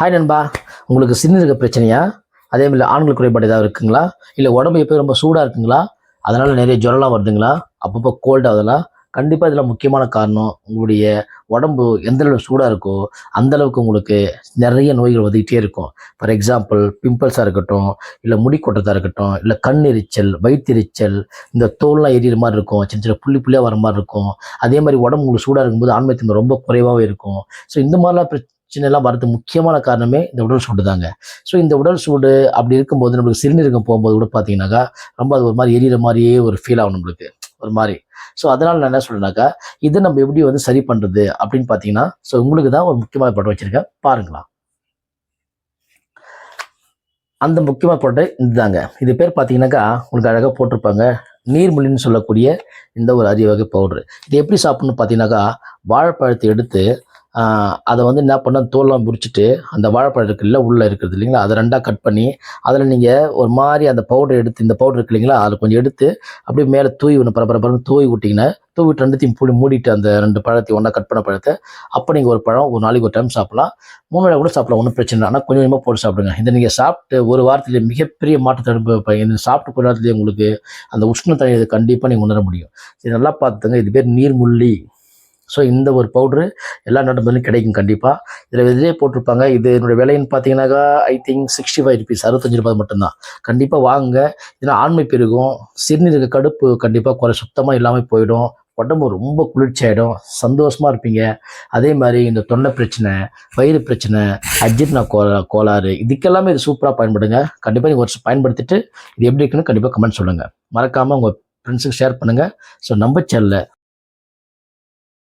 Hi நண்பா. உங்களுக்கு சிறுநீரக பிரச்சனையா? அதே மாதிரி ஆண்கள் குறைபாடு ஏதாவது இருக்குங்களா? இல்லை உடம்பு எப்போ ரொம்ப சூடாக இருக்குங்களா? அதனால் நிறைய ஜுரம்லாம் வருதுங்களா? அப்பப்போ கோல்ட் ஆகுதுங்களா கண்டிப்பாக இதில் முக்கியமான காரணம். உங்களுடைய உடம்பு எந்த அளவு சூடாக இருக்கோ அந்த அளவுக்கு உங்களுக்கு நிறைய நோய்கள் வந்துக்கிட்டே இருக்கும். ஃபார் எக்ஸாம்பிள் பிம்பிள்ஸாக இருக்கட்டும் இல்லை முடி கொட்டதாக இருக்கட்டும் இல்லை கண் எரிச்சல் வயிற்றெரிச்சல் இந்த தோல்லாம் எரியிற மாதிரி இருக்கும் சின்ன சின்ன புள்ளி புள்ளியாக வர மாதிரி இருக்கும். அதே மாதிரி உடம்பு உங்களுக்கு சூடாக இருக்கும்போது ஆண்மைத்தன்மை ரொம்ப குறைவாகவே இருக்கும். ஸோ இந்த மாதிரிலாம் பிரச்சனை வரது முக்கியமான காரணமே இந்த உடல் சூடு தாங்க. ஸோ இந்த உடல் சூடு அப்படி இருக்கும்போது நம்மளுக்கு சிறுநீரகம் போகும்போது கூட பார்த்தீங்கன்னாக்கா ரொம்ப அது ஒரு மாதிரி எரியிற மாதிரியே ஒரு ஃபீல் ஆகும் நம்மளுக்கு. ஒரு மாதிரி. ஸோ அதனால் நான் என்ன சொல்கிறேனாக்கா இதை நம்ம எப்படி வந்து சரி பண்ணுறது அப்படின்னு பார்த்தீங்கன்னா ஸோ உங்களுக்கு தான் ஒரு முக்கியமான படம் வச்சுருக்கேன். பாருங்களா அந்த முக்கியமான ப்ராடக்ட் இதுதாங்க. இது பேர் பார்த்தீங்கன்னாக்கா உங்களுக்கு அழகாக போட்டிருப்பாங்க. நீர்மொழின்னு சொல்லக்கூடிய இந்த ஒரு அரிய வகை பவுட்ரு இது எப்படி சாப்பிடணும்னு பார்த்தீங்கன்னாக்கா வாழைப்பழத்தை எடுத்து அதை வந்து என்ன பண்ண தோல்லாம் முறிச்சிட்டு அந்த வாழைப்பழம் இருக்குல்ல உள்ளே இருக்கிறது இல்லைங்களா? அதை ரெண்டாக கட் பண்ணி அதில் நீங்கள் ஒரு மாதிரி அந்த பவுடர் எடுத்து இந்த பவுடர் இருக்கு இல்லைங்களா? அதை கொஞ்சம் எடுத்து அப்படியே மேலே தூவி ஒன்று பரபரப்பரன்னு தூவி விட்டிங்கன்னா தூவிட்டு ரெண்டுத்தையும் புளி மூடிட்டு அந்த ரெண்டு பழத்தையும் ஒன்றா கட் பண்ண பழத்தை அப்போ நீங்கள் ஒரு பழம் ஒரு நாளைக்கு ஒரு டைம் சாப்பிடலாம். மூணு வேளை கூட சாப்பிடலாம் ஒன்றும் பிரச்சனை இல்லை. ஆனால் கொஞ்சம் கொஞ்சமாக போட்டு சாப்பிடுங்க. இதை நீங்கள் சாப்பிட்டு ஒரு வாரத்தில் மிகப்பெரிய மாற்றத்தை அனுபவிப்பீங்க இந்த சாப்பிட்டு போகிற நேரத்துலேயே உங்களுக்கு அந்த உஷ்ணத்தன்மை கண்டிப்பாக நீங்கள் உணர முடியும். இது நல்லா பார்த்துங்க இது பேர் நீர்முள்ளி. ஸோ இந்த ஒரு பவுட்ரு எல்லா நாட்டு கிடைக்கும் கண்டிப்பாக இதில் இதிலே போட்டிருப்பாங்க. இது என்னோட விலைன்னு பார்த்தீங்கன்னாக்கா I think sixty five rupees அறுபத்தஞ்சு ரூபாய் மட்டும்தான். கண்டிப்பாக வாங்குங்க. இதில் ஆண்மை பெருகும். சிறுநீரக கடுப்பு கண்டிப்பாக குறை சுத்தமாக இல்லாமல் போயிடும். உடம்பு ரொம்ப குளிர்ச்சியாயிடும். சந்தோஷமாக இருப்பீங்க. அதே மாதிரி இந்த தொண்டை பிரச்சனை வயிறு பிரச்சனை அஜீர்ண கோலா கோளாறு இதுக்கெல்லாமே இது சூப்பராக பயன்படுங்க. கண்டிப்பாக நீங்கள் ஒரு பயன்படுத்திட்டு இது எப்படி இருக்குன்னு கண்டிப்பாக கமெண்ட் சொல்லுங்கள் மறக்காமல் உங்கள் ஃப்ரெண்ட்ஸுக்கு ஷேர் பண்ணுங்கள் ஸோ நம்ம சேனலில்